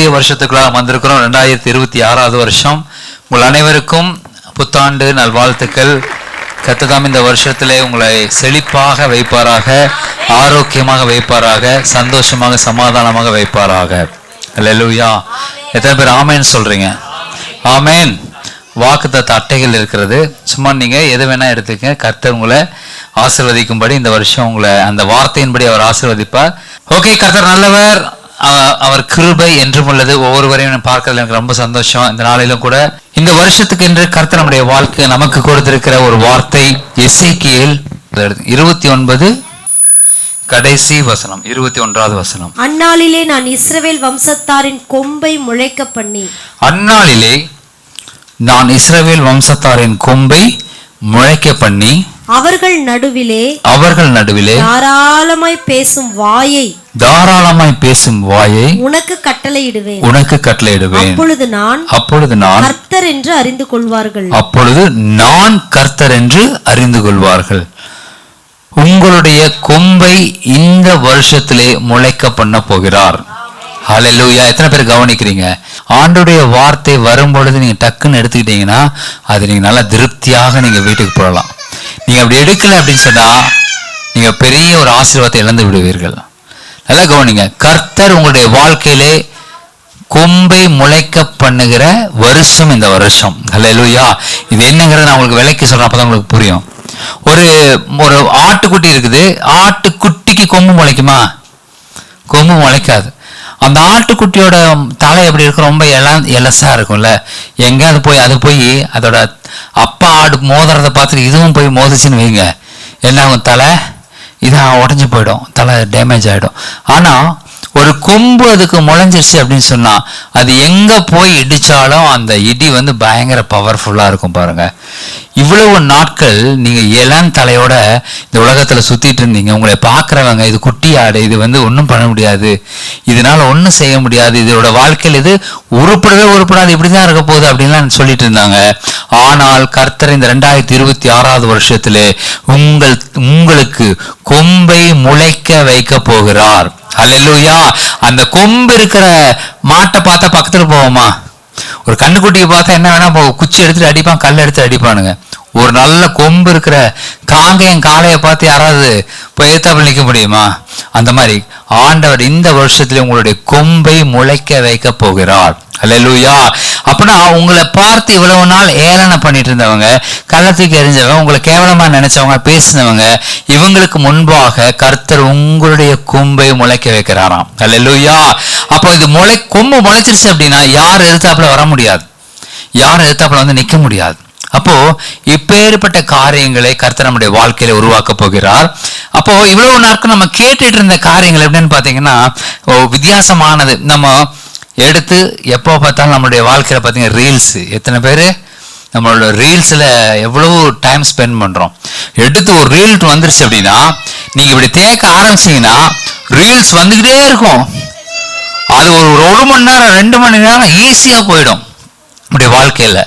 புதிய வருஷத்துக்குள்ளாக வந்திருக்கிறோம் ரெண்டாயிரத்தி இருபத்தி ஆறாவது வருஷம். உங்கள் அனைவருக்கும் புத்தாண்டு நல்வாழ்த்துக்கள். கத்ததாம் இந்த வருஷத்திலே உங்களை செழிப்பாக வைப்பாராக ஆரோக்கியமாக வைப்பாராக சந்தோஷமாக சமாதானமாக வைப்பாராக. லெலுயா எத்தனை பேர் ஆமேன்னு சொல்கிறீங்க ஆமேன். வாக்குத்தத்த அட்டைகள் இருக்கிறது. சும்மா நீங்கள் எது வேணால் எடுத்துக்க கர்த்தர் உங்களை ஆசிர்வதிக்கும்படி இந்த வருஷம் உங்களை அந்த வார்த்தையின்படி அவர் ஆசீர்வதிப்பார். ஓகே கர்த்தர் நல்லவர். அவர் கிருபை என்றும் உள்ளது. ஒவ்வொருவரையும் நான் பார்க்கறதுல எனக்கு ரொம்ப சந்தோஷம். இந்த நாளிலும் கூட இந்த வருஷத்துக்கு என்று கர்த்தர் நம்முடைய வாழ்க்கை நமக்கு கொடுத்திருக்கிற ஒரு வார்த்தை எசேக்கியேல் இருபத்தி ஒன்பது கடைசி வசனம் இருபத்தி ஒன்றாவது வசனம். அந்நாளிலே நான் இஸ்ரவேல் வம்சத்தாரின் கொம்பை முளைக்க பண்ணி அந்நாளிலே நான் இஸ்ரவேல் வம்சத்தாரின் கொம்பை முளைக்க பண்ணி அவர்கள் நடுவிலே அவர்கள் நடுவிலே தாராளமாய் பேசும் வாயை தாராளமாய் பேசும் வாயை உனக்கு கட்டளையிடுவேன் உனக்கு கட்டளையிடுவேன் அப்பொழுது நான் அப்பொழுது நான் கர்த்தர் என்று அறிந்து கொள்வார்கள். அப்பொழுது நான் கர்த்தர் என்று அறிந்து கொள்வார்கள். உங்களுடைய கொம்பை இந்த வருஷத்திலே முளைக்க பண்ண போகிறார். ஹalleluya. எத்தனை பேர் கவனிக்கிறீங்க? ஆண்டுடைய வார்த்தை வரும் பொழுது நீங்க டக்குன்னு எடுத்துக்கிட்டீங்கன்னா அது நீங்க நல்லா திருப்தியாக நீங்க வீட்டுக்கு போகலாம். நீங்க அப்படி எடுக்கல அப்படின்னு சொன்னா நீங்க பெரிய ஒரு ஆசீர்வாதத்தை இழந்து விடுவீர்கள். நல்லா கவனிங்க. கர்த்தர் உங்களுடைய வாழ்க்கையிலே கொம்பை முளைக்க பண்ணுகிற வருஷம் இந்த வருஷம். லூயா இது என்னங்கிறத நான் உங்களுக்கு விலைக்கு சொல்றேன் அப்பதான் உங்களுக்கு புரியும். ஒரு ஒரு ஆட்டுக்குட்டி இருக்குது. ஆட்டுக்குட்டிக்கு கொம்பு முளைக்குமா? கொம்பு முளைக்காது. அந்த ஆட்டுக்குட்டியோட தலை எப்படி இருக்கும் ரொம்ப எல இலசா இருக்கும்ல. எங்கேயாவது போய் அது போய் அதோட அப்பா ஆடு மோதுறதை பார்த்துட்டு இதுவும் போய் மோதிச்சுன்னு வைங்க. என்ன ஆகும் தலை? இதாக உடஞ்சி போயிடும் தலை டேமேஜ் ஆகிடும் ஆனால் ஒரு கொம்பு அதுக்கு முளைஞ்சிருச்சு அப்படின்னு சொன்னா அது எங்க போய் இடிச்சாலும் அந்த இடி வந்து பயங்கர பவர்ஃபுல்லா இருக்கும் பாருங்க. இவ்வளவு நாட்கள் நீங்க இளம் தலையோட இந்த உலகத்துல சுத்திட்டு இருந்தீங்க. உங்களை பார்க்குறவங்க இது குட்டி ஆடு இது வந்து ஒன்றும் பண்ண முடியாது. இதனால ஒன்றும் செய்ய முடியாது. இதோட வாழ்க்கையில் இது உருப்படவே உருப்படாது. இப்படிதான் இருக்க போகுது அப்படின்லாம் சொல்லிட்டு இருந்தாங்க. ஆனால் கர்த்தர் இந்த ரெண்டாயிரத்தி இருபத்தி ஆறாவது வருஷத்தில் உங்கள் உங்களுக்கு கொம்பை முளைக்க வைக்க போகிறார். அல்லேலூயா அந்த கொம்பு இருக்கிற மாட்டை பார்த்தா பக்கத்தில் போவோமா? ஒரு கண்ணுக்குட்டியை பார்த்தா என்ன வேணா குச்சி எடுத்துட்டு அடிப்பான் கல் எடுத்து அடிப்பானுங்க. ஒரு நல்ல கொம்பு இருக்கிற காங்கையும் காளையை பார்த்து யாராவது போய் எதிர்த்தாப்புல நிற்க முடியுமா? அந்த மாதிரி ஆண்டவர் இந்த வருஷத்துல உங்களுடைய கொம்பை முளைக்க வைக்க போகிறார். அல்லூயா அப்படின்னா உங்களை பார்த்து இவ்வளவு நாள் ஏளனை பண்ணிட்டு இருந்தவங்க கள்ளத்துக்கு எரிஞ்சவங்க உங்களை கேவலமா நினைச்சவங்க பேசினவங்க இவங்களுக்கு முன்பாக கர்த்தர் உங்களுடைய கொம்பை முளைக்க வைக்கிறாராம். அல்லூயா அப்போ இது முளை கொம்பு முளைச்சிருச்சு அப்படின்னா யார் எதிர்த்தாப்புல வர முடியாது. யார் எதிர்த்தாப்புல வந்து நிக்க முடியாது. அப்போ இப்பேற்பட்ட காரியங்களை கர்த்தர் நம்முடைய வாழ்க்கையில உருவாக்க போகிறார். அப்போ இவ்வளவு நாட்கள் நம்ம கேட்டுட்டு இருந்த காரியங்கள் எப்படின்னு பாத்தீங்கன்னா வித்தியாசமானது. நம்ம எடுத்து எப்போ பார்த்தாலும் நம்மளுடைய வாழ்க்கையில பார்த்தீங்கன்னா ரீல்ஸ் எத்தனை பேர்? நம்மளோட ரீல்ஸில் எவ்வளவு டைம் ஸ்பெண்ட் பண்ணுறோம் எடுத்து ஒரு ரீல் வந்துருச்சு அப்படின்னா நீங்கள் இப்படி தேக்க ஆரம்பிச்சீங்கன்னா ரீல்ஸ் வந்துக்கிட்டே இருக்கும். அது ஒரு ஒரு மணி நேரம் ரெண்டு மணி நேரம் ஈஸியாக போயிடும். நம்முடைய வாழ்க்கையில்.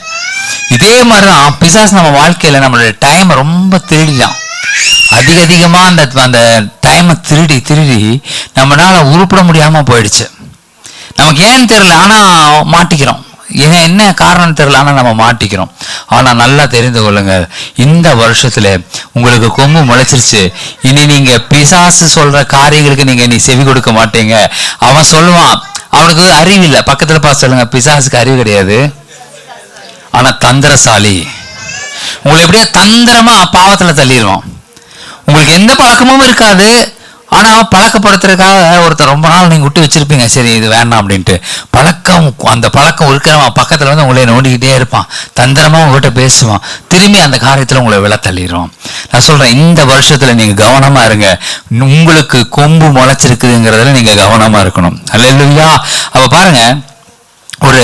இதே மாதிரி தான் பிசாஸ் நம்ம வாழ்க்கையில் நம்மளுடைய டைம் ரொம்ப திருடிதான் அதிக அதிகமாக அந்த அந்த டைமை திருடி திருடி நம்மளால உருப்பிட முடியாமல் போயிடுச்சு. நமக்கு ஏன்னு தெரியல ஆனா மாட்டிக்கிறோம். ஏன் என்ன காரணம் தெரியல ஆனா நம்ம மாட்டிக்கிறோம். ஆனா நல்லா தெரிந்து கொள்ளுங்க இந்த வருஷத்துல உங்களுக்கு கொம்பு முளைச்சிருச்சு. இனி நீங்க பிசாசு சொல்ற காரியங்களுக்கு நீங்க நீ செவி கொடுக்க மாட்டீங்க. அவன் சொல்லுவான் அவனுக்கு அறிவு இல்லை. பக்கத்துல பார்த்து சொல்லுங்க பிசாசுக்கு அறிவு கிடையாது. ஆனா தந்திரசாலி. உங்களை எப்படியோ தந்திரமா பாவத்துல தள்ளிடுவான். உங்களுக்கு எந்த பழக்கமும் இருக்காது. ஆனா பழக்கப்படுத்துறதுக்காக ஒருத்தர் ரொம்ப நாள் நீங்க விட்டு வச்சிருப்பீங்க. சரி இது வேண்டாம் அப்படின்ட்டு. பழக்கம் அந்த பழக்கம் இருக்கிறவன் பக்கத்துல வந்து உங்களை நோண்டிக்கிட்டே இருப்பான். தந்திரமா உங்ககிட்ட பேசுவான். திரும்பி அந்த காரியத்துல உங்களை விழ தள்ளிடுவான். நான் சொல்றேன் இந்த வருஷத்துல நீங்க கவனமா இருங்க. உங்களுக்கு கொம்பு முளைச்சிருக்குதுங்கிறதுல நீங்க கவனமா இருக்கணும். அல்ல அப்ப பாருங்க ஒரு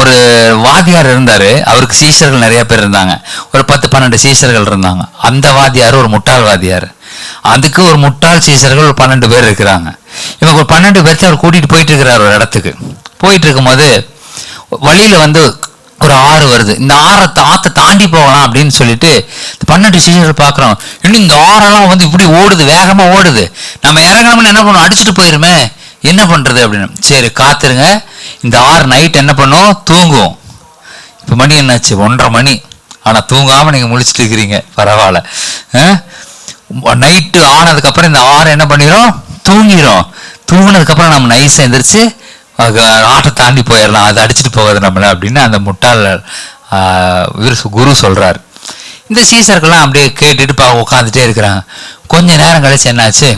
ஒரு வாத்தியார் இருந்தார். அவருக்கு சீஷர்கள் நிறைய பேர் இருந்தாங்க. ஒரு பத்து பன்னெண்டு சீஷர்கள் இருந்தாங்க. அந்த வாத்தியார் ஒரு முட்டாள் வாத்தியார் அதுக்கு ஒரு முட்டாள் சீசர்கள் ஒரு பன்னெண்டு பேர் இருக்கிறாங்க. இவங்க ஒரு பன்னெண்டு பேர்த்து அவர் கூட்டிகிட்டு போயிட்டு இருக்கிறார் ஒரு இடத்துக்கு. போயிட்டு இருக்கும்போது வழியில் வந்து ஒரு ஆறு வருது. இந்த ஆறை ஆத்தை தாண்டி போகலாம் அப்படின்னு சொல்லிட்டு பன்னெண்டு சீசர்கள் பார்க்குறோம் இன்னும் இந்த ஆறெல்லாம் வந்து இப்படி ஓடுது வேகமாக ஓடுது. நம்ம இறங்காமல் என்ன பண்ணுவோம்? அடிச்சுட்டு போயிருமே. என்ன பண்ணுறது அப்படின்னு. சரி காத்துருங்க. இந்த ஆறு நைட் என்ன பண்ணும்? தூங்குவோம். இப்போ மணி என்னாச்சு? ஒன்றரை மணி. ஆனால் தூங்காமல் நீங்கள் முழிச்சிட்டு இருக்கிறீங்க. பரவாயில்ல. நைட்டு ஆனதுக்கப்புறம் இந்த ஆறு என்ன பண்ணிடும் தூங்கிடும் தூங்கினதுக்கப்புறம் நம்ம நைஸாக எந்திரிச்சு ஆட்டை தாண்டி போயிடலாம். அதை அடிச்சுட்டு போகாது நம்மள அப்படின்னு அந்த முட்டாள் குரு சொல்கிறார் இந்த சீசர்கள்லாம் அப்படியே கேட்டுட்டு பா உட்காந்துட்டே இருக்கிறாங்க. கொஞ்ச நேரம் கழிச்சு என்னாச்சு?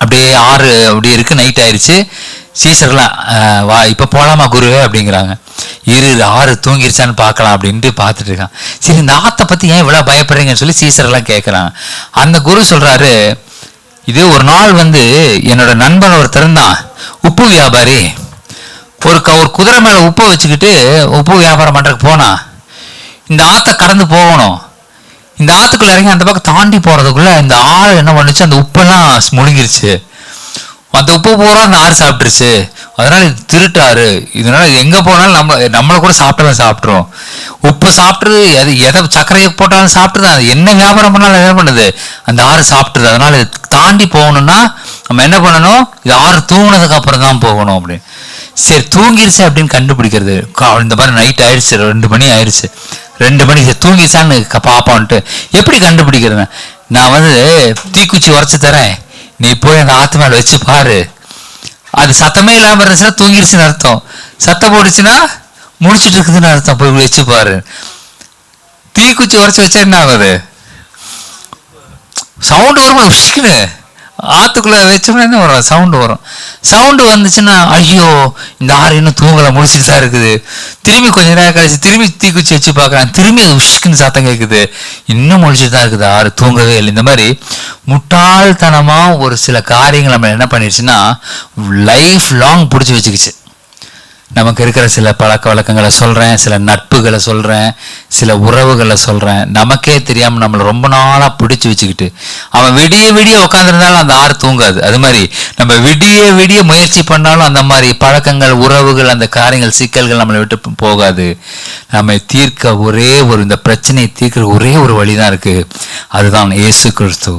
அப்படியே ஆறு அப்படி இருக்கு நைட் ஆயிடுச்சு சீசர்லாம் வா இப்போ போகலாமா குருவே அப்படிங்கிறாங்க. இரு ஆறு தூங்கிருச்சான்னு பார்க்கலாம் அப்படின்ட்டு பார்த்துட்டு இருக்கான். சரி இந்த ஆத்தை பற்றி ஏன் இவ்வளோ பயப்படுறீங்கன்னு சொல்லி சீசர்லாம் கேட்குறாங்க அந்த குரு சொல்கிறாரு இது ஒரு நாள் வந்து என்னோட நண்பன் ஒருத்தர் தான் உப்பு வியாபாரி. ஒரு க ஒரு குதிரை மேலே உப்பை வச்சுக்கிட்டு உப்பு வியாபாரம் பண்ணுறதுக்கு போனான். இந்த ஆத்தை கடந்து போகணும். இந்த ஆத்துக்குள்ள இறங்கி அந்த பக்கம் தாண்டி போறதுக்குள்ள இந்த ஆறு என்ன பண்ணுச்சு? அந்த உப்பெல்லாம் முழுங்கிருச்சு. அந்த உப்பு பூரா அந்த ஆறு சாப்பிட்டுருச்சு. அதனால இது திருட்டாரு இதனால எங்க போனாலும் நம்ம நம்மளை கூட சாப்பிட்டாலும் சாப்பிட்றோம் உப்பு சாப்பிட்றது அது எதை சர்க்கரையை போட்டாலும் சாப்பிட்டுது அது என்ன வியாபாரம் பண்ணாலும் என்ன பண்ணுது? அந்த ஆறு சாப்பிட்டுது. அதனால தாண்டி போகணும்னா நம்ம என்ன பண்ணணும்? இது ஆறு தூங்கினதுக்கு அப்புறம் தான் போகணும் அப்படின்னு. சரி தூங்கிருச்சு அப்படின்னு கண்டுபிடிக்கிறது. இந்த மாதிரி நைட் ஆயிடுச்சு. ரெண்டு மணி ஆயிடுச்சு. ரெண்டு மணிக்கு தூங்கிச்சான்னு தூங்கிருச்சான்னு பாப்பான்ட்டு. எப்படி கண்டுபிடிக்கிறது? நான் வந்து தீக்குச்சி உரைச்சி தரேன். நீ போய் அந்த ஆத்து மேலே வச்சு பாரு. அது சத்தமே இல்லாமல் இருந்துச்சுன்னா தூங்கிருச்சுன்னு அர்த்தம். சத்தம் போடுச்சுன்னா முடிச்சிட்டு இருக்குதுன்னு அர்த்தம். போய் வச்சு பாரு. தீக்குச்சி உரைச்சி வச்சா என்ன ஆகுது? சவுண்டு வரும்? ஆற்றுக்குள்ளே வச்சோம்னா என்ன வரும்? சவுண்டு வரும். சவுண்டு வந்துச்சுன்னா ஐயோ இந்த ஆறு இன்னும் தூங்கலை முடிச்சுட்டு தான் இருக்குது. திரும்பி கொஞ்ச நேரம் கழிச்சு திரும்பி தீக்குச்சி வச்சு பார்க்கறேன். திரும்பி அது உஷ்குன்னு சத்தம் கேட்குது. இன்னும் முடிச்சுட்டு தான் இருக்குது. ஆறு தூங்கவே இல்லை. இந்த மாதிரி முட்டாள்தனமாக ஒரு சில காரியங்கள் நம்ம என்ன பண்ணிடுச்சுன்னா லைஃப் லாங் பிடிச்சி வச்சுக்கிச்சு. நமக்கு இருக்கிற சில பழக்க வழக்கங்களை சொல்கிறேன் சில நட்புகளை சொல்கிறேன் சில உறவுகளை சொல்கிறேன் நமக்கே தெரியாமல் நம்மளை ரொம்ப நாளாக பிடிச்சி வச்சுக்கிட்டு அவன் விடிய விடிய உட்காந்துருந்தாலும் அந்த ஆறு தூங்காது. அது மாதிரி நம்ம விடிய விடிய முயற்சி பண்ணாலும் அந்த மாதிரி பழக்கங்கள் உறவுகள் அந்த காரியங்கள் சிக்கல்கள் நம்மளை விட்டு போகாது. நம்மை தீர்க்க ஒரே ஒரு இந்த பிரச்சனையை தீர்க்கிற ஒரே ஒரு வழிதான் இருக்குது அதுதான் இயேசு கிறிஸ்து.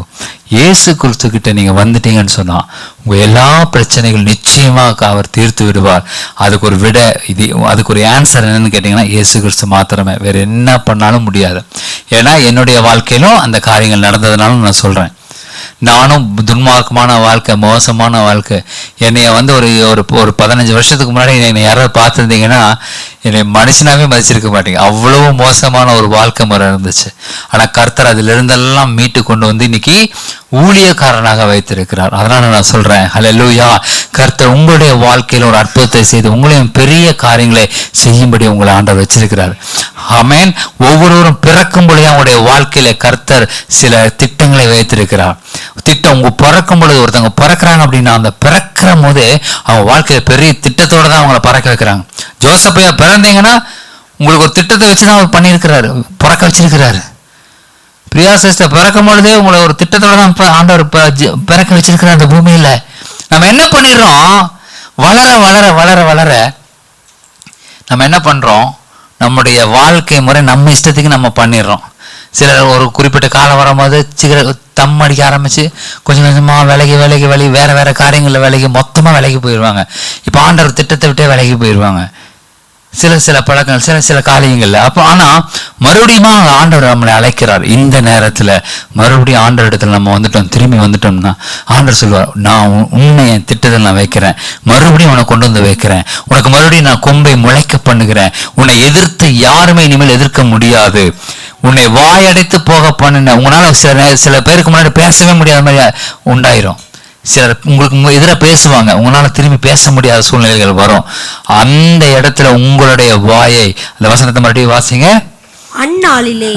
இயேசு கிறிஸ்து கிட்ட நீங்க வந்துட்டீங்கன்னு சொன்னா உங்க எல்லா பிரச்சனைகள் நிச்சயமாக அவர் தீர்த்து விடுவார். அதுக்கு ஒரு விட இது அதுக்கு ஒரு ஆன்சர் என்னன்னு கேட்டீங்கன்னா இயேசு கிறிஸ்து மாத்திரமே. வேற என்ன பண்ணாலும் முடியாது. ஏன்னா என்னுடைய வாழ்க்கையிலும் அந்த காரியங்கள் நடந்ததுனாலும் நான் சொல்றேன். நானும் துன்மார்க்கமான வாழ்க்கை மோசமான வாழ்க்கை. என்னைய வந்து ஒரு ஒரு ஒரு பதினஞ்சு வருஷத்துக்கு முன்னாடி என்னை யாராவது பார்த்துருந்தீங்கன்னா என்னை மனுஷனாகவே மதிச்சிருக்க மாட்டேங்க. அவ்வளவு மோசமான ஒரு வாழ்க்கை முறை இருந்துச்சு. ஆனால் கர்த்தர் அதுல இருந்தெல்லாம் மீட்டு கொண்டு வந்து இன்னைக்கு ஊழியக்காரனாக வைத்திருக்கிறார். அதனால நான் சொல்கிறேன் ஹலோ லூயா கர்த்தர் உங்களுடைய வாழ்க்கையில் ஒரு அற்புதத்தை செய்து உங்களையும் பெரிய காரியங்களை செய்யும்படி உங்களை ஆண்டவர் வச்சிருக்கிறார். ஆமேன். ஒவ்வொருவரும் பிறக்கும் அவங்களுடைய வாழ்க்கையில கர்த்தர் சில திட்டங்களை வைத்திருக்கிறார். திட்டம் உங்க பிறக்கும் பொழுது ஒருத்தவங்க பிறக்கிறாங்க அப்படின்னா அந்த பிறக்கிற போது அவங்க வாழ்க்கையில பெரிய திட்டத்தோட தான் அவங்கள பறக்க வைக்கிறாங்க. ஜோசப்பையா பிறந்தீங்கன்னா உங்களுக்கு ஒரு திட்டத்தை வச்சு தான் அவர் பண்ணியிருக்கிறாரு. பிறக்க வச்சிருக்கிறாரு. பிரியா சிஸ்டர் பிறக்கும் பொழுதே உங்களை ஒரு திட்டத்தோட தான் ஆண்டவர் பிறக்க வச்சிருக்கிறார் அந்த பூமியில. நம்ம என்ன பண்ணிடுறோம்? வளர வளர வளர வளர நம்ம என்ன பண்றோம்? நம்முடைய வாழ்க்கை முறை நம்ம இஷ்டத்துக்கு நம்ம பண்ணிடுறோம். சிலர் ஒரு குறிப்பிட்ட காலம் வரும்போது சிகர தம் அடிக்க ஆரம்பித்து கொஞ்சம் கொஞ்சமாக விலகி விலகி விலகி வேறு வேறு காரியங்களில் விலகி மொத்தமாக விலகி போயிடுவாங்க இப்போ ஆண்டவர் திட்டத்தை விட்டே விலகி போயிடுவாங்க சில சில பழக்கங்கள் சில சில காரியங்களில். அப்போ ஆனால் மறுபடியும் ஆண்டவர் நம்மளை அழைக்கிறார். இந்த நேரத்தில் மறுபடியும் ஆண்டவர் இடத்துல நம்ம வந்துட்டோம் திரும்பி வந்துட்டோம்னா ஆண்டவர் சொல்லுவார் நான் உண்மை என் திட்டத்தில் நான் வைக்கிறேன். மறுபடியும் உன்னை கொண்டு வந்து வைக்கிறேன். உனக்கு மறுபடியும் நான் கொம்பை முளைக்க பண்ணுகிறேன். உன்னை எதிர்த்து யாருமே இனிமேல் எதிர்க்க முடியாது. உன்னை வாயடைத்து போக பண்ணின உங்களால சில சில பேருக்கு முன்னாடி பேசவே முடியாத மாதிரி உண்டாயிரும். சிலர் உங்களுக்கு எதிராக பேசுவாங்க. உங்களால திரும்பி பேச முடியாத சூழ்நிலைகள் வரும். அந்த இடத்துல உங்களுடைய வாயை அந்த வசனத்தை மறுபடியும் வாசிங்க. அந்நாளிலே.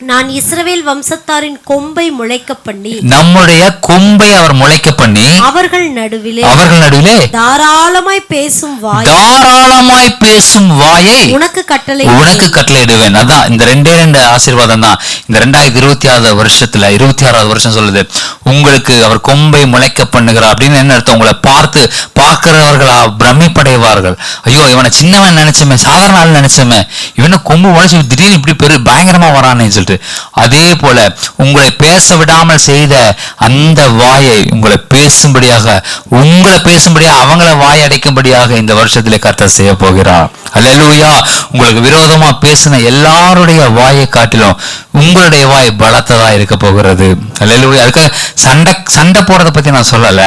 நான் இஸ்ரவேல் வம்சத்தாரின் கொம்பை முளைக்க பண்ணி நம்முடைய கொம்பை அவர் முளைக்க பண்ணி அவர்கள் நடுவிலே அவர்கள் நடுவிலே தாராளமாய் பேசும் வாய் தாராளமாய் பேசும் வாயை உனக்கு கட்டளை உனக்கு கட்டளையிடுவேன் அதான் இந்த ரெண்டே ரெண்டு ஆசீர்வாதம் தான். இந்த ரெண்டாயிரத்தி இருபத்தி ஆறாவது வருஷத்துல இருபத்தி ஆறாவது வருஷம் சொல்லுது உங்களுக்கு அவர் கொம்பை முளைக்க பண்ணுகிறார் அப்படின்னு என்ன அர்த்தம்? உங்களை பார்த்து பார்க்கிறவர்கள் பிரமிப்படைவார்கள். ஐயோ இவனை சின்னவன் நினைச்சோமே சாதாரண ஆள் நினைச்சோமே. இவனை கொம்பு முளைச்சு திடீர்னு இப்படி பெரு பயங்கரமா வரானேன்னு சொல்லிட்டு என்று அதே போல உங்களை பேச விடாமல் செய்த அந்த வாயை உங்களை பேசும்படியாக உங்களை பேசும்படியாக அவங்கள வாய் அடைக்கும்படியாக இந்த வருஷத்திலே கர்த்தர் செய்ய போகிறார் அல்லேலூயா. உங்களுக்கு விரோதமா பேசின எல்லாருடைய வாயை காட்டிலும் உங்களுடைய வாய் பலத்ததா இருக்க போகிறது. அல்லேலூயா. அதுக்கு சண்டை சண்டை போடுறத பத்தி நான் சொல்லல.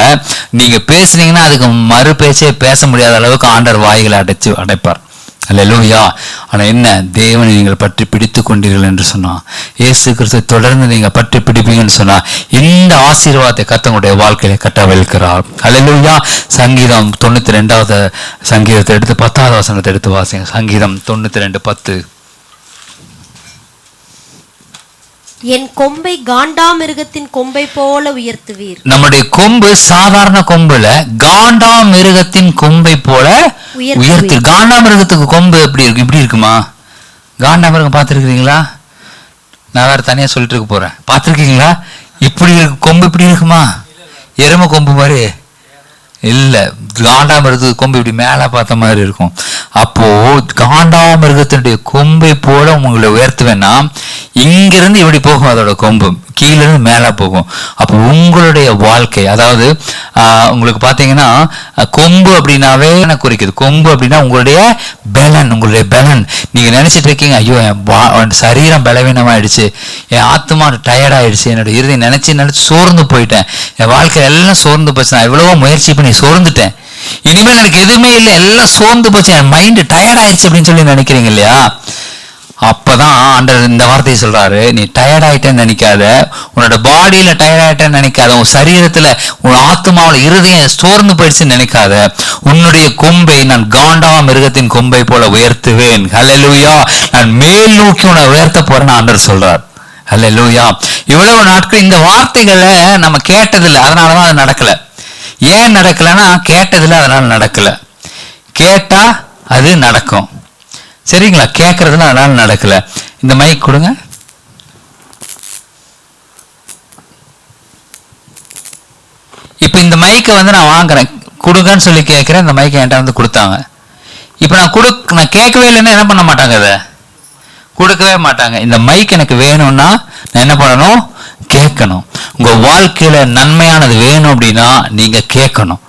நீங்க பேசுனீங்கன்னா அதுக்கு மறு பேச்சே பேச முடியாத அளவுக்கு ஆண்டர் வாய்களை அடைச்சு அடைப்பார். அல்லேலூயா ஆனால் என்ன? தேவனை நீங்கள் பற்றி பிடித்து கொண்டீர்கள் என்று சொன்னால் இயேசு கிறிஸ்து தொடர்ந்து நீங்கள் பற்றி பிடிப்பீங்கன்னு சொன்னால் இந்த ஆசீர்வாதத்தை கத்தவங்களுடைய வாழ்க்கையில கட்டவிழ்க்கிறார் அல்லேலூயா சங்கீதம் தொண்ணூற்றி ரெண்டாவது சங்கீதத்தை எடுத்து பத்தாவது வசனத்தை எடுத்து வாசிங்க. சங்கீதம் தொண்ணூற்றி ரெண்டு பத்து. என் கொம்பை காண்டாமிருகத்தின் கொம்பை போல உயர்த்துவீர். நம்முடைய கொம்பு சாதாரண கொம்புல காண்டா மிருகத்தின் கொம்பை போல. உயர்த்து காண்டா மிருகத்துக்கு கொம்பு எப்படி இருக்கு? இப்படி இருக்குமா? காண்டா மிருகம் பார்த்துருக்கீங்களா நான் வேற தனியா சொல்லிட்டு இருக்க போறேன். பார்த்துருக்கீங்களா? இப்படி இருக்கு கொம்பு இப்படி இருக்குமா? எருமை கொம்பு மாதிரி. இல்ல காண்டாமிருகத்துக்கு கொம்பு இப்படி மேலே பார்த்த மாதிரி இருக்கும். அப்போது காண்டாமிருகத்தினுடைய கொம்பை போல உங்களை உயர்த்துவேன்னா இங்கிருந்து இப்படி போகும் அதோட கொம்பு. கீழேருந்து மேலே போகும். அப்போ உங்களுடைய வாழ்க்கை அதாவது உங்களுக்கு பார்த்தீங்கன்னா கொம்பு அப்படின்னாவே எனக்கு குறிக்குது? கொம்பு அப்படின்னா உங்களுடைய பலன் உங்களுடைய பலன். நீங்கள் நினச்சிட்டு இருக்கீங்க ஐயோ என் வா- சரீரம் பலவீனமாயிடுச்சு என் ஆத்மா டயர்ட் ஆயிடுச்சு என்னோட இறுதி நினச்சி நினச்சி சோர்ந்து போயிட்டேன். என் வாழ்க்கை எல்லாம் சோர்ந்து போச்சு. நான் எவ்வளவோ முயற்சி பண்ணி சோர்ந்துட்டேன். இனிமேல் எனக்கு எதுவுமே இல்லை எல்லாம் சோர்ந்து போச்சு என் மைண்டு டயர்ட் ஆயிடுச்சு அப்படின்னு சொல்லி நினைக்கிறீங்க இல்லையா? அப்பதான் ஆண்டர் இந்த வார்த்தையை சொல்றாரு நீ டயர்ட் ஆயிட்டேன்னு நினைக்காத உன்னோட பாடியில டயர்ட் ஆயிட்டேன்னு நினைக்காத உன் சரீரத்துல உன் ஆத்மாவில் இருதயம் சோர்ந்து போயிடுச்சுன்னு நினைக்காத உன்னுடைய கொம்பை நான் காண்டா மிருகத்தின் கொம்பை போல உயர்த்துவேன். ஹலலூயா நான் மேல் நோக்கி உன்னை உயர்த்த போறேன்னு ஆண்டர் சொல்றார். ஹலலூயா இவ்வளவு நாட்கள் இந்த வார்த்தைகளை நம்ம கேட்டதில்லை அதனாலதான் அது நடக்கல. ஏன் நடக்கலைன்னா கேட்டதில் அதனால் நடக்கல. கேட்டால் அது நடக்கும். சரிங்களா? கேட்கறதுல அதனால் நடக்கல. இந்த மைக் கொடுங்க. இப்போ இந்த மைக்கை வந்து நான் வாங்குறேன். கொடுங்கன்னு சொல்லி கேட்குறேன். இந்த மைக்கை என்கிட்ட வந்து கொடுத்தாங்க. இப்போ நான் கொடு நான் கேட்கவே இல்லைன்னா என்ன பண்ண மாட்டாங்க அதை கொடுக்கவே மாட்டாங்க. இந்த மைக் எனக்கு வேணும்னா நான் என்ன பண்ணணும்? கேட்கணும். உங்கள் வாழ்க்கையில் நன்மையானது வேணும் அப்படின்னா நீங்கள் கேட்கணும்.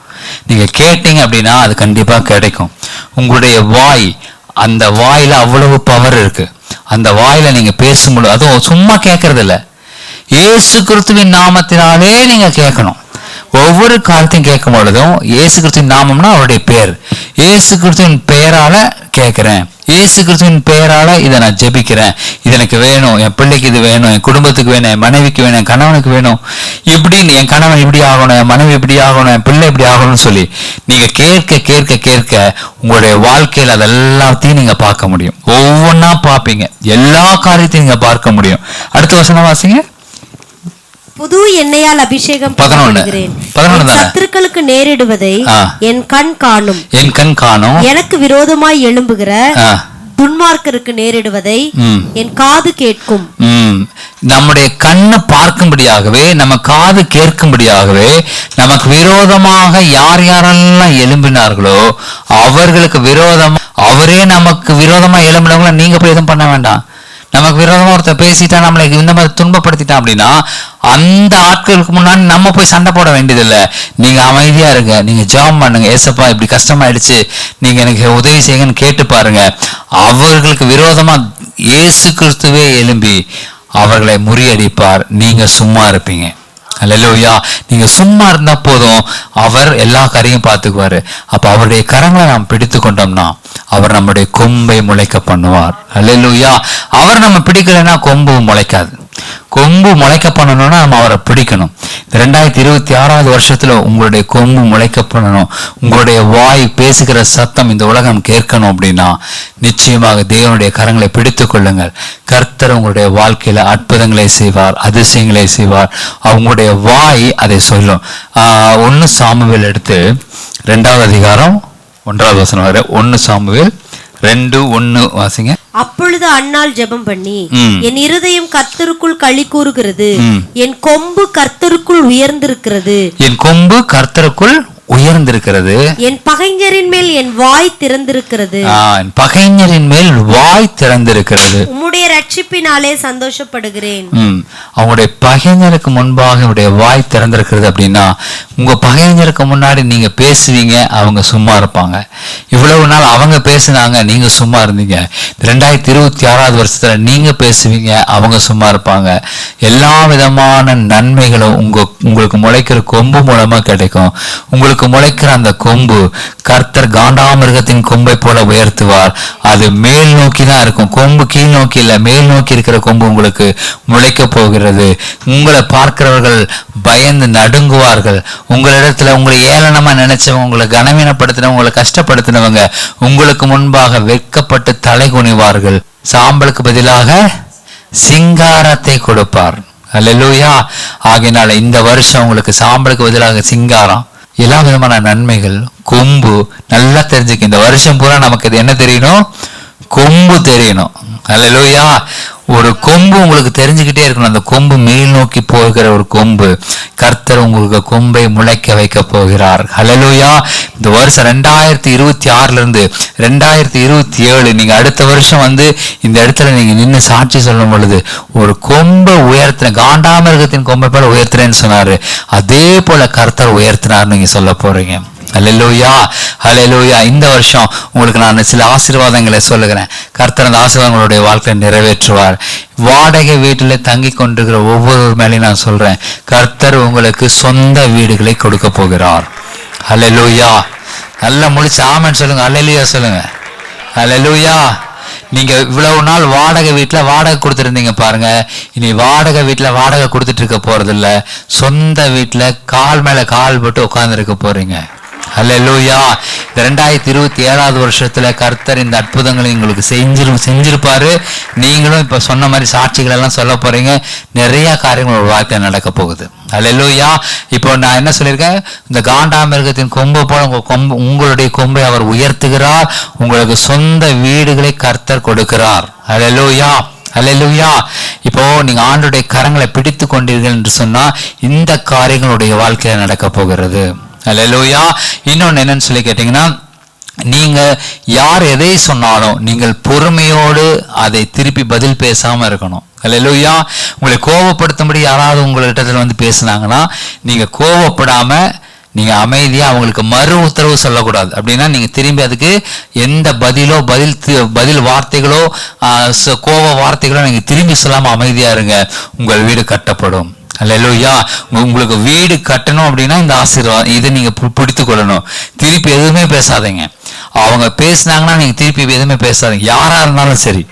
நீங்கள் கேட்டீங்க அப்படின்னா அது கண்டிப்பாக கிடைக்கும். உங்களுடைய வாய் அந்த வாயில் அவ்வளவு பவர் இருக்குது அந்த வாயில் நீங்கள் பேசும்போது அதுவும் சும்மா கேட்கறதில்ல. இயேசு கிறிஸ்துவின் நாமத்தினாலே நீங்கள் கேட்கணும். ஒவ்வொரு காலத்தையும் கேட்கும் பொழுதும் இயேசு கிறிஸ்துவின் நாமம்னா அவருடைய பேர். இயேசு கிறிஸ்துவின் பெயரால கேட்குறேன். இயேசு கிறிஸ்துவின் பெயரால இதை நான் ஜெபிக்கிறேன். இது எனக்கு வேணும். என் பிள்ளைக்கு இது வேணும். என் குடும்பத்துக்கு வேணும். என் மனைவிக்கு வேணும். என் கணவனுக்கு வேணும். இப்படின்னு என் கணவன் இப்படி ஆகணும். என் மனைவி இப்படி ஆகணும். என் பிள்ளை இப்படி ஆகணும்னு சொல்லி நீங்க கேட்க கேட்க கேட்க உங்களுடைய வாழ்க்கையில் அதெல்லாத்தையும் நீங்க பார்க்க முடியும். ஒவ்வொன்றா பார்ப்பீங்க. எல்லா காரியத்தையும் நீங்க பார்க்க முடியும். அடுத்த வசனம் வாசிங்க. புது எண்ணெயால் அபிஷேகம்? சத்துருக்களுக்கு நேரிடுவதை. என் கண் காணும். என் கண் காணும். எனக்கு விரோதமாய் எழும்புகிற துன்மார்க்கருக்கு நேரிடுவதை என் காது கேட்கும். நம்முடைய கண்ணை பார்க்கும்படியாகவே நம்ம காது கேட்கும்படியாகவே நமக்கு விரோதமாக யார் யாரெல்லாம் எழும்பினார்களோ அவர்களுக்கு விரோதம் அவரே நமக்கு விரோதமா எழும்பினவங்கள நீங்க போய் எதுவும் பண்ண வேண்டாம். நமக்கு விரோதமாக ஒருத்தர் பேசிட்டா நம்மளை இந்த மாதிரி துன்பப்படுத்திட்டான் அப்படின்னா அந்த ஆட்களுக்கு முன்னாடி நம்ம போய் சண்டை போட வேண்டியதில்லை. நீங்கள் அமைதியாக இருங்க. நீங்க ஜாம் பண்ணுங்க. ஏசப்பா இப்படி கஷ்டமாயிடுச்சு. நீங்கள் எனக்கு உதவி செய்யுங்கன்னு கேட்டு பாருங்க. அவர்களுக்கு விரோதமாக இயேசு கிறிஸ்துவே எழும்பி அவர்களை முறியடிப்பார். நீங்கள் சும்மா இருப்பீங்க. அல்லையா நீங்க சும்மா இருந்தா போதும். அவர் எல்லா கரையும் பார்த்துக்குவாரு. அப்ப அவருடைய கரங்களை நாம் பிடித்து கொண்டோம்னா அவர் நம்முடைய கொம்பை முளைக்க பண்ணுவார். அல்லையா அவர் நம்ம பிடிக்கலைன்னா கொம்பு முளைக்காது. கொம்பு முளைக்க பண்ணணும்னா நம்ம அவரை பிடிக்கணும். ரெண்டாயிரத்தி இருபத்தி ஆறாவது வருஷத்துல உங்களுடைய கொம்பு முளைக்க பண்ணணும் உங்களுடைய வாய் பேசுகிற சத்தம் இந்த உலகம் கேட்கணும் அப்படின்னா நிச்சயமாக தேவனுடைய கரங்களை பிடித்து கொள்ளுங்கள். கர்த்தர் உங்களுடைய வாழ்க்கையில அற்புதங்களை செய்வார் அதிசயங்களை செய்வார். அவங்களுடைய வாய் அதை சொல்லும். ஒன்று சாமுவேல் எடுத்து ரெண்டாவது அதிகாரம் ஒன்றாவது வசனம் வரை. ஒன்று சாமுவேல் ரெண்டு ஒன்னு வாசிங்க. அப்பொழுது அன்னாள் ஜெபம் பண்ணி. என் இருதயம் கர்த்தருக்குள் களி கூறுகிறது. என் கொம்பு கர்த்தருக்குள் உயர்ந்திருக்கிறது. என் கொம்பு கர்த்தருக்குள் உயர்ந்திருக்கிறது. என் பகைஞரின் மேல் என் வாய் திறந்திருக்கிறது. பகைஞரின் மேல் வாய் திறந்திருக்கிறது. உம்முடைய ரட்சிப்பினாலே சந்தோஷப்படுகிறேன். அவங்களுடைய பகைஞருக்கு முன்பாக உடைய வாய் திறந்திருக்கிறது அப்படின்னா உங்க பகைஞருக்கு முன்னாடி நீங்க பேசுவீங்க அவங்க சும்மா இருப்பாங்க. இவ்வளவு நாள் அவங்க பேசுனாங்க நீங்க சும்மா இருந்தீங்க. ரெண்டாயிரத்தி இருபத்தி ஆறாவது வருஷத்துல நீங்க பேசுவீங்க அவங்க சும்மா இருப்பாங்க. எல்லா விதமான நன்மைகளும் உங்க உங்களுக்கு முளைக்கிற கொம்பு மூலமா கிடைக்கும். உங்களுக்கு முளைக்கிற அந்த கொம்பு கர்த்தர் காண்டாமிருகத்தின் கொம்பை போல உயர்த்துவார். அது மேல் நோக்கி தான் இருக்கும். கொம்பு கீழ் நோக்கி இல்ல மேல் நோக்கி இருக்கிற கொம்பு உங்களுக்கு முளைக்க போகிறது. உங்களை பார்க்கிறவர்கள் பயந்து நடுங்குவார்கள். உங்களிடத்துல உங்களை ஏளனமா நினைச்சவங்க உங்களை கனவீனப்படுத்தினவங்க உங்களை கஷ்டப்படுத்தினவங்க உங்களுக்கு முன்பாக வெட்கப்பட்டு தலை குனிவார்கள். சாம்பலுக்கு பதிலாக சிங்காரத்தை கொடுப்பார். அல்லூயா ஆகையினால இந்த வருஷம் உங்களுக்கு சாம்பலுக்கு பதிலாக சிங்காரம். எல்லா விதமான நன்மைகள் கொம்பு நல்லா தெரிஞ்சுக்க. இந்த வருஷம் பூரா நமக்கு இது என்ன தெரியணும்? கொம்பு தெரியணும். அல்லூயா ஒரு கொம்பு உங்களுக்கு தெரிஞ்சுக்கிட்டே இருக்கணும். அந்த கொம்பு மேல் நோக்கி போகிற ஒரு கொம்பு. கர்த்தர் உங்களுக்கு கொம்பை முளைக்க வைக்க போகிறார். ஹலலூயா இந்த வருஷம் ரெண்டாயிரத்தி இருபத்தி ஆறுல இருந்து ரெண்டாயிரத்தி இருபத்தி ஏழு நீங்க அடுத்த வருஷம் வந்து இந்த இடத்துல நீங்க நின்று சாட்சி சொல்லும் பொழுது ஒரு கொம்பை உயர்த்தின காண்டாமிருகத்தின் கொம்பை போல உயர்த்தினேன்னு சொன்னாரு. அதே போல கர்த்தர் உயர்த்தினார் நீங்க சொல்ல போறீங்க. ஹalleluya ஹalleluya இந்த வருஷம் உங்களுக்கு நான் சில ஆசீர்வாதங்களை சொல்லுகிறேன். கர்த்தர் அந்த ஆசீர்வாதங்களுடைய வாழ்க்கையை நிறைவேற்றுவார். வாடகை வீட்டில் தங்கி கொண்டிருக்கிற ஒவ்வொரு மேலையும் நான் சொல்கிறேன் கர்த்தர் உங்களுக்கு சொந்த வீடுகளை கொடுக்க போகிறார். ஹalleluya நல்லா முடிச்சு ஆமன் சொல்லுங்கள் அலலுயா சொல்லுங்கள் ஹalleluya நீங்கள் இவ்வளவு நாள் வாடகை வீட்டில் வாடகை கொடுத்துருந்தீங்க பாருங்கள் இனி வாடகை வீட்டில் வாடகை கொடுத்துட்டு இருக்க போகிறதில்ல சொந்த வீட்டில் கால் மேலே கால் போட்டு உட்காந்துருக்க போகிறீங்க போறீங்க அல்லேலூயா இந்த ரெண்டாயிரத்தி இருபத்தி ஏழாவது வருஷத்துல கர்த்தர் இந்த அற்புதங்களை உங்களுக்கு செஞ்சிரு செஞ்சிருப்பாரு. நீங்களும் இப்ப சொன்ன மாதிரி சாட்சிகள் எல்லாம் சொல்ல போறீங்க. நிறைய காரியங்கள் ஒரு வாழ்க்கையில் நடக்க போகுது. அல்லேலூயா இப்போ நான் என்ன சொல்லியிருக்கேன்? இந்த காண்டாமிருகத்தின் கொம்பு போல உங்க கொம்பு உங்களுடைய கொம்பை அவர் உயர்த்துகிறார். உங்களுக்கு சொந்த வீடுகளை கர்த்தர் கொடுக்கிறார். அல்லேலூயா அல்லேலூயா இப்போ நீங்க ஆண்டுடைய கரங்களை பிடித்து கொண்டீர்கள் என்று சொன்னா இந்த காரியங்களுடைய வாழ்க்கையில நடக்க போகிறது. அலலூயா இன்னொன்று என்னன்னு சொல்லி கேட்டிங்கன்னா நீங்கள் யார் எதை சொன்னாலும் நீங்கள் பொறுமையோடு அதை திருப்பி பதில் பேசாமல் இருக்கணும். அல்லையா உங்களை கோவப்படுத்தும்படி யாராவது உங்கள்கிட்ட வந்து பேசுனாங்கன்னா நீங்கள் கோவப்படாமல் நீங்கள் அமைதியாக அவங்களுக்கு மறு உத்தரவு சொல்லக்கூடாது. அப்படின்னா நீங்கள் திரும்பி அதுக்கு எந்த பதிலோ பதில் பதில் வார்த்தைகளோ கோவ வார்த்தைகளோ நீங்கள் திரும்பி சொல்லாமல் அமைதியாக இருங்க. உங்கள் வீடு கட்டப்படும். அல்லையா உங்களுக்கு வீடு கட்டணும் அப்படின்னா இந்த ஆசீர்வாதம் இதை நீங்க பு- பிடித்து கொள்ளணும் திருப்பி எதுவுமே பேசாதீங்க. அவங்க பேசுனாங்கன்னா நீங்க திருப்பி எதுவுமே பேசாதீங்க. யாரா இருந்தாலும் சரி.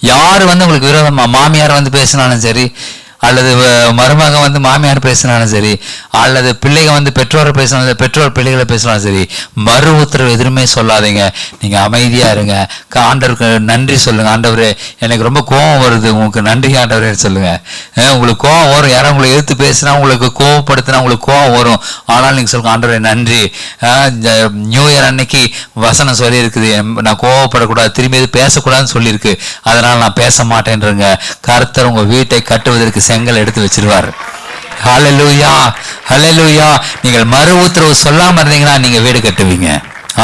யார் வந்து உங்களுக்கு விரோதமா மாமியார் வந்து பேசினாலும் சரி அல்லது வ- வந்து மாமியார் பேசினாலும் சரி அல்லது பிள்ளைங்க வந்து பெற்றோரை பேசினாலும் பெற்றோர் பிள்ளைகளை பேசினாலும் சரி மறு உத்தரவு எதுவுமே சொல்லாதீங்க. நீங்கள் அமைதியாக இருங்க. ஆண்டவருக்கு நன்றி சொல்லுங்கள் ஆண்டவரே எனக்கு ரொம்ப கோபம் வருது. உங்களுக்கு நன்றி ஆண்டவரே சொல்லுங்கள் உங்களுக்கு கோபம் வரும். யாரும் உங்களை எதிர்த்து பேசினா உங்களுக்கு கோவப்படுத்தினா உங்களுக்கு கோபம் வரும். ஆனால் நீங்கள் சொல்லுங்க ஆண்டவரே நன்றி. நியூ இயர் அன்னைக்கு வசனம் சொல்லியிருக்குது. நான் கோவப்படக்கூடாது திரும்பி எது பேசக்கூடாதுன்னு சொல்லியிருக்கு. அதனால் நான் பேச மாட்டேன்றங்க. கருத்தர் உங்கள் வீட்டை கட்டுவதற்கு செங்கல் எடுத்து வச்சிருவார். ஹலலூயா ஹலலூயா நீங்கள் மறு உத்தரவு சொல்லாமல் இருந்தீங்கன்னா நீங்கள் வீடு கட்டுவீங்க.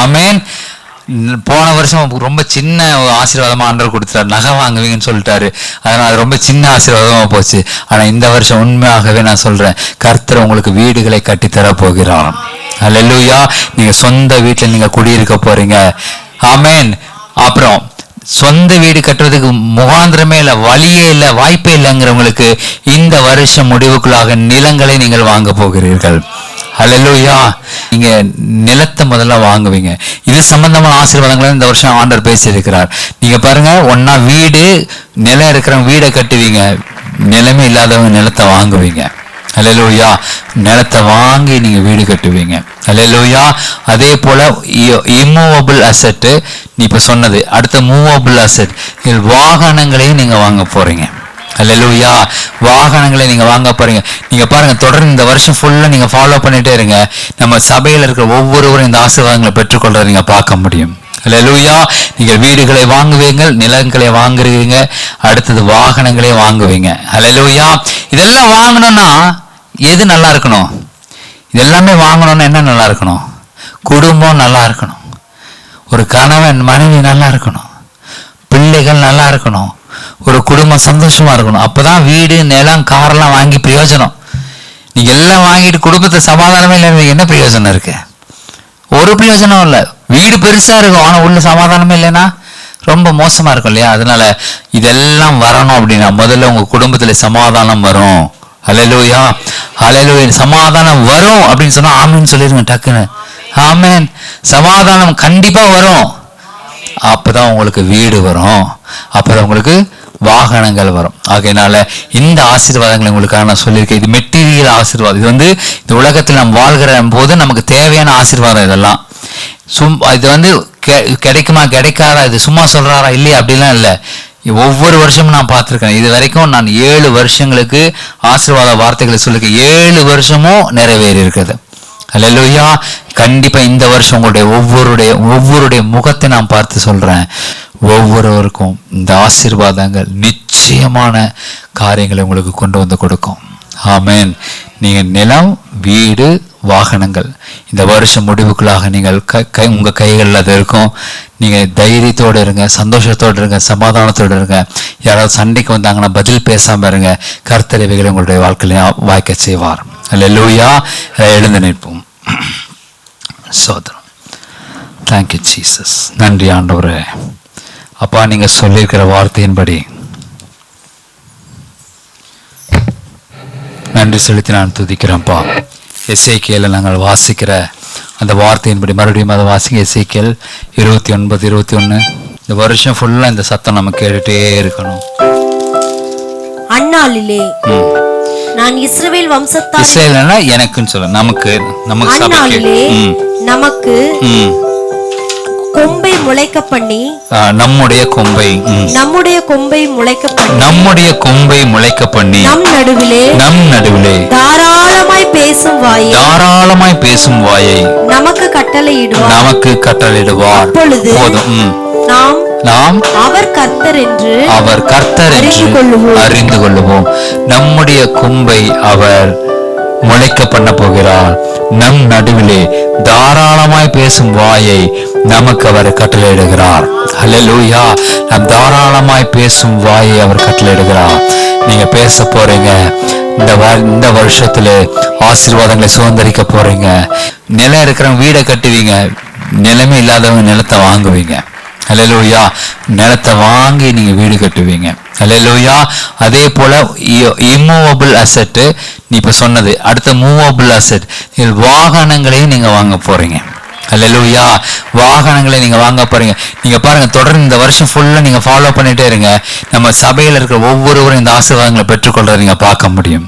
ஆமேன். போன வருஷம் ரொம்ப சின்ன ஒரு ஆசீர்வாதமா ஆண்டவர் கொடுத்தாரு நகை வாங்குவீங்கன்னு சொல்லிட்டாரு. அதனால் அது ரொம்ப சின்ன ஆசீர்வாதமாக போச்சு. ஆனால் இந்த வருஷம் உண்மையாகவே நான் சொல்கிறேன் கர்த்தர் உங்களுக்கு வீடுகளை கட்டித்தர போகிறான் அல்லேலூயா நீங்கள் சொந்த வீட்டில் நீங்கள் குடியிருக்க போகிறீங்க ஆமேன். அப்புறம் சொந்த வீடு கட்டுறதுக்கு முகாந்திரமே இல்லை வழியே இல்லை வாய்ப்பே இல்லைங்கிறவங்களுக்கு இந்த வருஷம் முடிவுக்குள்ளாக நிலங்களை நீங்கள் வாங்க போகிறீர்கள். ஹalleluya நீங்க நிலத்தை முதல்ல வாங்குவீங்க. இது சம்பந்தமான ஆசீர்வாதங்களை இந்த வருஷம் ஆண்டர் பேசியிருக்கிறார். நீங்க பாருங்க ஒன்னா வீடு நிலம் இருக்கிறவங்க வீடை கட்டுவீங்க. நிலமே இல்லாதவங்க நிலத்தை வாங்குவீங்க. ஹalleluya நிலத்தை வாங்கி நீங்கள் வீடு கட்டுவீங்க. ஹalleluya அதே போல் இம்மூவபிள் அசட்டு நீ இப்போ சொன்னது அடுத்த மூவபிள் அசெட் வாகனங்களையும் நீங்கள் வாங்க போகிறீங்க ஹalleluya வாகனங்களை நீங்கள் வாங்க போகிறீங்க நீங்கள் பாருங்கள் தொடர்ந்து இந்த வருஷம் ஃபுல்லாக நீங்கள் ஃபாலோ பண்ணிகிட்டே இருங்க. நம்ம சபையில் இருக்கிற ஒவ்வொருவரும் இந்த ஆசீர்வாதங்களை பெற்றுக்கொள்கிறத நீங்கள் பார்க்க முடியும். லூயா நீங்கள் வீடுகளை வாங்குவீங்க நிலங்களை வாங்குறீங்க அடுத்தது வாகனங்களை வாங்குவீங்க. லூயா இதெல்லாம் வாங்கணும்னா எது நல்லா இருக்கணும்? இதெல்லாமே வாங்கணும்னா என்ன நல்லா இருக்கணும்? குடும்பம் நல்லா இருக்கணும். ஒரு கணவன் மனைவி நல்லா இருக்கணும். பிள்ளைகள் நல்லா இருக்கணும். ஒரு குடும்பம் சந்தோஷமா இருக்கணும். அப்பதான் வீடு நிலம் காரெல்லாம் வாங்கி பிரயோஜனம். நீங்க எல்லாம் வாங்கிட்டு குடும்பத்தை சமாதானமே இல்லை என்ன பிரயோஜனம் இருக்கு? ஒரு பிரயோஜனம் இல்லை. வீடு பெருசாக இருக்கும். ஆனால் உள்ள சமாதானமே இல்லைன்னா ரொம்ப மோசமாக இருக்கும் இல்லையா? அதனால இதெல்லாம் வரணும் அப்படின்னா முதல்ல உங்கள் குடும்பத்தில் சமாதானம் வரும். ஹalleluya. ஹalleluya. சமாதானம் வரும் அப்படின்னு சொன்னால் ஆமின்னு சொல்லிடுங்க டக்குன்னு. ஆமேன். சமாதானம் கண்டிப்பாக வரும். அப்பதான் உங்களுக்கு வீடு வரும். அப்போ தான் உங்களுக்கு வாகனங்கள் வரும். ஆகையினால இந்த ஆசீர்வாதங்களை உங்களுக்காக நான் சொல்லியிருக்கேன். இது மெட்டீரியல் ஆசீர்வாதம். இது வந்து இந்த உலகத்தில் நாம் வாழ்கிற போது நமக்கு தேவையான ஆசீர்வாதம் இதெல்லாம். சும் இது வந்து கெ- கிடைக்குமா கிடைக்காதா இது சும்மா சொல்றாரா இல்லையா அப்படிலாம் இல்லை. ஒவ்வொரு வருஷமும் நான் பார்த்துருக்கேன். இது வரைக்கும் நான் ஏழு வருஷங்களுக்கு ஆசீர்வாத வார்த்தைகளை சொல்லியிருக்கேன். ஏழு வருஷமும் நிறைவேறி இருக்குது அல்லேலூயா கண்டிப்பாக இந்த வருஷம் உங்களுடைய ஒவ்வொருடைய ஒவ்வொருடைய முகத்தை நான் பார்த்து சொல்கிறேன் ஒவ்வொருவருக்கும் இந்த ஆசீர்வாதங்கள் நிச்சயமான காரியங்களை உங்களுக்கு கொண்டு வந்து கொடுக்கும். ஆமேன். நீங்கள் நிலம் வீடு வாகனங்கள் இந்த வருஷம் முடிவுக்குள்ளாக நீங்கள் க கை உங்கள் கைகளில் அது இருக்கும். நீங்கள் தைரியத்தோடு இருங்க சந்தோஷத்தோடு இருங்க சமாதானத்தோடு இருங்க. யாராவது சண்டைக்கு வந்தாங்கன்னா பதில் பேசாமல் இருங்க. கர்த்தரவைகளை உங்களுடைய வாழ்க்கையில வாய்க்க செய்வார். அல்லேலூயா எழுந்து நிற்போம். சோதரம் தேங்க்யூ ஜீசஸ் நன்றி ஆண்டவரே. அப்பா நீங்க சொல்லியிருக்கிற வார்த்தையின்படி. நன்றி செலுத்தி நான் துதிக்கிறேன்ப்பா. எஸ்ஐகேல நாங்கள் வாசிக்கிற அந்த வார்த்தையின்படி மறுபடியும் அதை வாசிங்க. எஸ்ஐகேல் இருபத்தி ஒன்பது இருபத்தி ஒன்று. இந்த வருஷம் ஃபுல்லாக இந்த சத்தம் நம்ம கேட்டுட்டே இருக்கணும். அந்நாளிலே. நான் இஸ்ரவேல் வம்சத்தார் இஸ்ரேல்னா எனக்குன்னு சொல்ல. நமக்கு நமக்கு நமக்கு கொம்பை முளைக்க பண்ணி நம்முடைய கொம்பை. நம்முடைய கொம்பை முளைக்க பண்ணி நம்முடைய கொம்பை முளைக்க பண்ணி நம் நடுவிலே நம் நடுவிலே தாராளமாய் பேசும் வாயை தாராளமாய் பேசும் வாயை நமக்கு கட்டளையிடுவார் நமக்கு கட்டளையிடுவார் அப்பொழுது போதும். நாம் நாம் அவர் கர்த்தர் என்று அவர் கர்த்தர் என்று. அறிந்து கொள்ளுவோம் நம்முடைய கொம்பை அவர் முளைக்க பண்ண போகிறார் நம் நடுவிலே தாராளமாய் பேசும் வாயை நமக்கு அவர் கட்டளையிடுகிறார். ஹலலூயா நம் தாராளமாய் பேசும் வாயை அவர் கட்டளையிடுகிறார். நீங்க பேச போறீங்க. இந்த இந்த வருஷத்துல ஆசீர்வாதங்களை சுதந்திரிக்க போறீங்க. நிலம் இருக்கிறவங்க வீடை கட்டுவீங்க. நிலமே இல்லாதவங்க நிலத்தை வாங்குவீங்க. ஹலலூயா நிலத்தை வாங்கி நீங்க வீடு கட்டுவீங்க. ஹalleluya அதே போல் இம்மூவபிள் அசட்டு நீ இப்போ சொன்னது. அடுத்த மூவபிள் அசெட் வாகனங்களையும் நீங்கள் வாங்க போகிறீங்க ஹalleluya வாகனங்களை நீங்கள் வாங்க போகிறீங்க நீங்கள் பாருங்கள் தொடர்ந்து இந்த வருஷம் ஃபுல்லாக நீங்கள் ஃபாலோ பண்ணிகிட்டே இருங்க. நம்ம சபையில் இருக்கிற ஒவ்வொருவரும் இந்த ஆசீர்வாதங்களை பெற்றுக்கொள்கிறத நீங்கள் பார்க்க முடியும்.